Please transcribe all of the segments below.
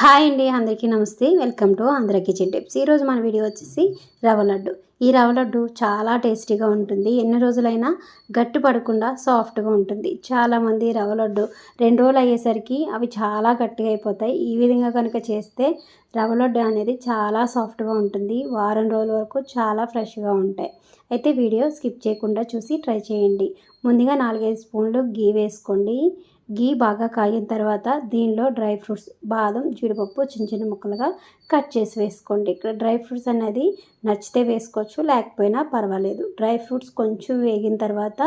Hi అండి అందరికీ namaste. Welcome to Andhra kitchen tips. ఈరోజు మన వీడియో వచ్చేసి రవ్వ లడ్డు. ఈ రవ్వ లడ్డు చాలా టేస్టీగా ఉంటుంది. ఎన్ని రోజులైనా గట్టి పడకుండా సాఫ్ట్గా ఉంటుంది. చాలామంది రవ్వ లడ్డు రెండు రోజులు అయ్యేసరికి అవి చాలా గట్టిగా అయిపోతాయి. ఈ విధంగా కనుక చేస్తే రవ్వ లడ్డు అనేది చాలా సాఫ్ట్గా ఉంటుంది. వారం రోజుల వరకు చాలా ఫ్రెష్గా ఉంటాయి. అయితే వీడియో స్కిప్ చేయకుండా చూసి ట్రై చేయండి. ముందుగా నాలుగైదు స్పూన్లు గీ వేసుకోండి. గీ బాగా కాగిన తర్వాత దీనిలో డ్రై ఫ్రూట్స్ బాదం జీడిపప్పు చిన్న చిన్న ముక్కలుగా కట్ చేసి వేసుకోండి. ఇక్కడ డ్రై ఫ్రూట్స్ అనేది నచ్చితే వేసుకోవచ్చు లేకపోయినా పర్వాలేదు. డ్రై ఫ్రూట్స్ కొంచెం వేగిన తర్వాత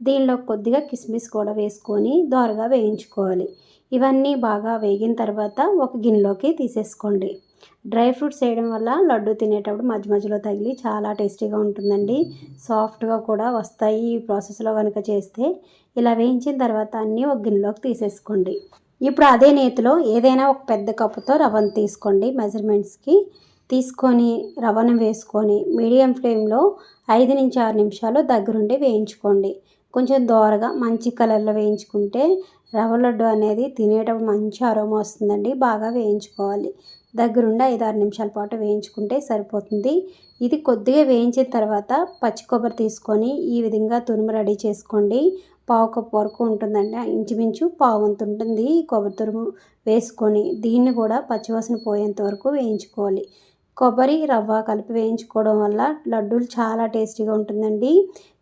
దీనిలో కొద్దిగా కిస్మిస్ కూడా వేసుకొని దోరగా వేయించుకోవాలి. ఇవన్నీ బాగా వేగిన తర్వాత ఒక గిన్నెలోకి తీసేసుకోండి. డ్రై ఫ్రూట్స్ వేయడం వల్ల లడ్డు తినేటప్పుడు మధ్య మధ్యలో తగిలి చాలా టేస్టీగా ఉంటుందండి. సాఫ్ట్గా కూడా వస్తాయి ఈ ప్రాసెస్లో కనుక చేస్తే. ఇలా వేయించిన తర్వాత అన్నీ ఒక గిన్నెలోకి తీసేసుకోండి. ఇప్పుడు అదే నేతిలో ఏదైనా ఒక పెద్ద కప్పుతో రవ్వను తీసుకోండి మెజర్మెంట్స్కి. తీసుకొని రవ్వను వేసుకొని మీడియం ఫ్లేమ్లో ఐదు నుంచి ఆరు నిమిషాలు దగ్గరుండి వేయించుకోండి. కొంచెం దోరగా మంచి కలర్లో వేయించుకుంటే రవ్వ లడ్డు అనేది తినేటప్పుడు మంచి అరోమా వస్తుందండి. బాగా వేయించుకోవాలి. దగ్గరుండి ఐదు ఆరు నిమిషాల పాటు వేయించుకుంటే సరిపోతుంది. ఇది కొద్దిగా వేయించిన తర్వాత పచ్చి కొబ్బరి తీసుకొని ఈ విధంగా తురుము రెడీ చేసుకోండి. పావు కప్పు వరకు ఉంటుందండి. ఇంచుమించు పావు వంతు ఉంటుంది కొబ్బరి తురుము వేసుకొని దీన్ని కూడా పచ్చివాసన పోయేంత వరకు వేయించుకోవాలి. కొబ్బరి రవ్వ కలిపి వేయించుకోవడం వల్ల లడ్డూలు చాలా టేస్టీగా ఉంటుందండి.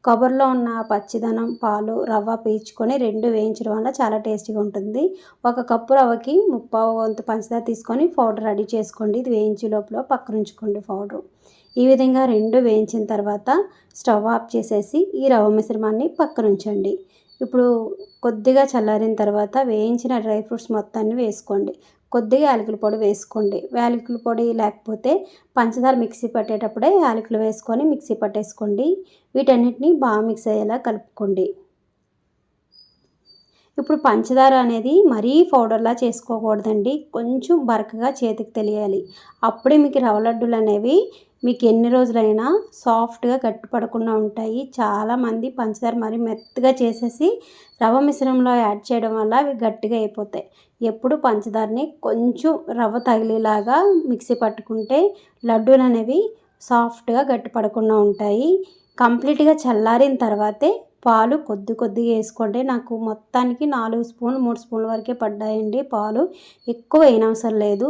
కొబ్బరిలో ఉన్న పచ్చిదనం పాలు రవ్వ పీల్చుకొని రెండు వేయించడం వల్ల చాలా టేస్టీగా ఉంటుంది. ఒక కప్పు రవ్వకి ముప్పావు వంతు పంచదార తీసుకొని పౌడర్ రెడీ చేసుకోండి. ఇది వేయించే లోపల పక్కన ఉంచుకోండి పౌడరు. ఈ విధంగా రెండు వేయించిన తర్వాత స్టవ్ ఆఫ్ చేసేసి ఈ రవ్వ మిశ్రమాన్ని పక్కన ఉంచండి. ఇప్పుడు కొద్దిగా చల్లారిన తర్వాత వేయించిన డ్రై ఫ్రూట్స్ మొత్తాన్ని వేసుకోండి. కొద్దిగా యాలకుల పొడి వేసుకోండి. యాలకుల పొడి లేకపోతే పంచదార మిక్సీ పట్టేటప్పుడే యాలకులు వేసుకొని మిక్సీ పట్టేసుకోండి. వీటన్నిటిని బాగా మిక్స్ అయ్యేలా కలుపుకోండి. ఇప్పుడు పంచదార అనేది మరీ పౌడర్లా చేసుకోకూడదండి. కొంచెం బరకగా చేతికి తెలియాలి. అప్పుడే మీకు రవ్వ లడ్డూలు అనేవి మీకు ఎన్ని రోజులైనా సాఫ్ట్గా గట్టిపడకుండా ఉంటాయి. చాలామంది పంచదార మరి మెత్తగా చేసేసి రవ్వ మిశ్రమంలో యాడ్ చేయడం వల్ల అవి గట్టిగా అయిపోతాయి. ఎప్పుడు పంచదారని కొంచెం రవ్వ తగిలేలాగా మిక్సీ పట్టుకుంటే లడ్డూలు అనేవి సాఫ్ట్గా గట్టిపడకుండా ఉంటాయి. కంప్లీట్గా చల్లారిన తర్వాతే పాలు కొద్ది కొద్దిగా వేసుకోండి నాకు మొత్తానికి నాలుగు స్పూన్లు మూడు స్పూన్ల వరకే పడ్డాయండి పాలు. ఎక్కువ వేయనవసరం లేదు.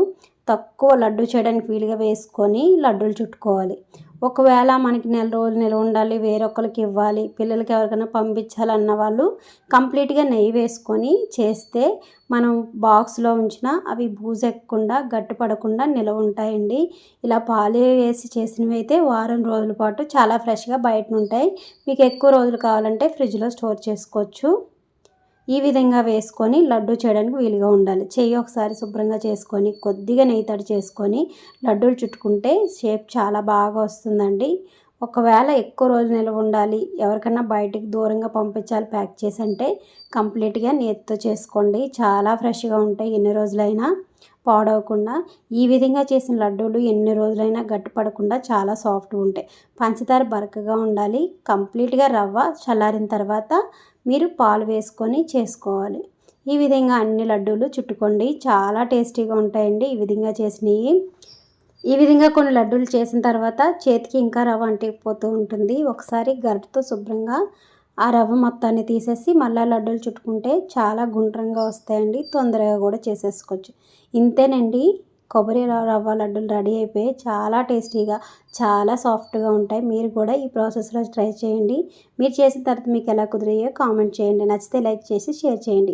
తక్కువ లడ్డు చేయడానికి వీలుగా వేసుకొని లడ్డూలు చుట్టుకోవాలి. ఒకవేళ మనకి నెల రోజులు నిల్వ ఉండాలి వేరొకరికి ఇవ్వాలి పిల్లలకి ఎవరికైనా పంపించాలన్న వాళ్ళు కంప్లీట్గా నెయ్యి వేసుకొని చేస్తే మనం బాక్స్లో ఉంచిన అవి బూజెక్కకుండా గట్టిపడకుండా నిల్వ ఉంటాయండి. ఇలా పాలు వేసి చేసినవి అయితే వారం రోజుల పాటు చాలా ఫ్రెష్గా బయట ఉంటాయి మీకు ఎక్కువ రోజులు కావాలంటే ఫ్రిడ్జ్లో స్టోర్ చేసుకోవచ్చు. ఈ విధంగా వేసుకొని లడ్డు చేయడానికి వీలుగా ఉండాలి. చెయ్యి ఒకసారి శుభ్రంగా చేసుకొని కొద్దిగా నెయ్యి తడి చేసుకొని లడ్డూలు చుట్టుకుంటే షేప్ చాలా బాగా వస్తుందండి. ఒకవేళ ఎక్కువ రోజులు నిల్వ ఉండాలి ఎవరికైనా బయటికి దూరంగా పంపించాలి ప్యాక్ చేసి అంటే కంప్లీట్గా నేతితో చేసుకోండి. చాలా ఫ్రెష్గా ఉంటాయి ఎన్ని రోజులైనా పాడవకుండా. ఈ విధంగా చేసిన లడ్డూలు ఎన్ని రోజులైనా గట్టిపడకుండా చాలా సాఫ్ట్గా ఉంటాయి. పంచదార బరకగా ఉండాలి కంప్లీట్గా రవ్వ చల్లారిన తర్వాత మీరు పాలు వేసుకొని చేసుకోవాలి. ఈ విధంగా అన్ని లడ్డూలు చుట్టుకోండి. చాలా టేస్టీగా ఉంటాయండి ఈ విధంగా చేసినవి. ఈ విధంగా కొన్ని లడ్డూలు చేసిన తర్వాత చేతికి ఇంకా రవ్వ అంటిపోతూ ఉంటుంది. ఒకసారి గరిటతో శుభ్రంగా ఆ రవ్వ మొత్తాన్ని తీసేసి మళ్ళీ లడ్డూలు చుట్టుకుంటే చాలా గుండ్రంగా వస్తాయండి. తొందరగా కూడా చేసేసుకోవచ్చు. ఇంతేనండి. కొబ్బరి రవ్వ లడ్డూలు రెడీ అయిపోయి చాలా టేస్టీగా చాలా సాఫ్ట్గా ఉంటాయి. మీరు కూడా ఈ ప్రాసెస్లో ట్రై చేయండి. మీరు చేసిన తర్వాత మీకు ఎలా కుదిరాయో కామెంట్ చేయండి. నచ్చితే లైక్ చేసి షేర్ చేయండి.